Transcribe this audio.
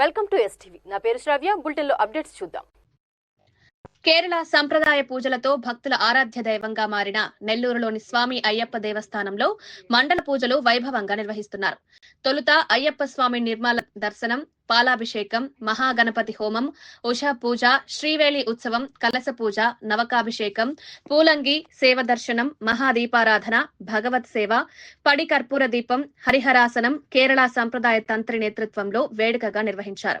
Welcome to STV నా పేరు శ్రావ్య. బులెటిన్లో అప్డేట్స్ చూద్దాం. కేరళ సంప్రదాయ పూజలతో భక్తుల ఆరాధ్య దైవంగా మారిన నెల్లూరులోని స్వామి అయ్యప్ప దేవస్థానంలో మండల పూజలు వైభవంగా నిర్వహిస్తున్నారు. తొలుత అయ్యప్ప స్వామి నిర్మల దర్శనం పాలాభిషేకం మహాగణపతి హోమం ఉషా పూజ శ్రీవేలి ఉత్సవం కలస పూజ నవకాభిషేకం పూలంగి సేవ దర్శనం మహాదీపారాధన భగవత్ సేవ పడి కర్పూర దీపం హరిహరాసనం కేరళ సంప్రదాయ తంత్రి నేతృత్వంలో వేడుకగా నిర్వహించారు.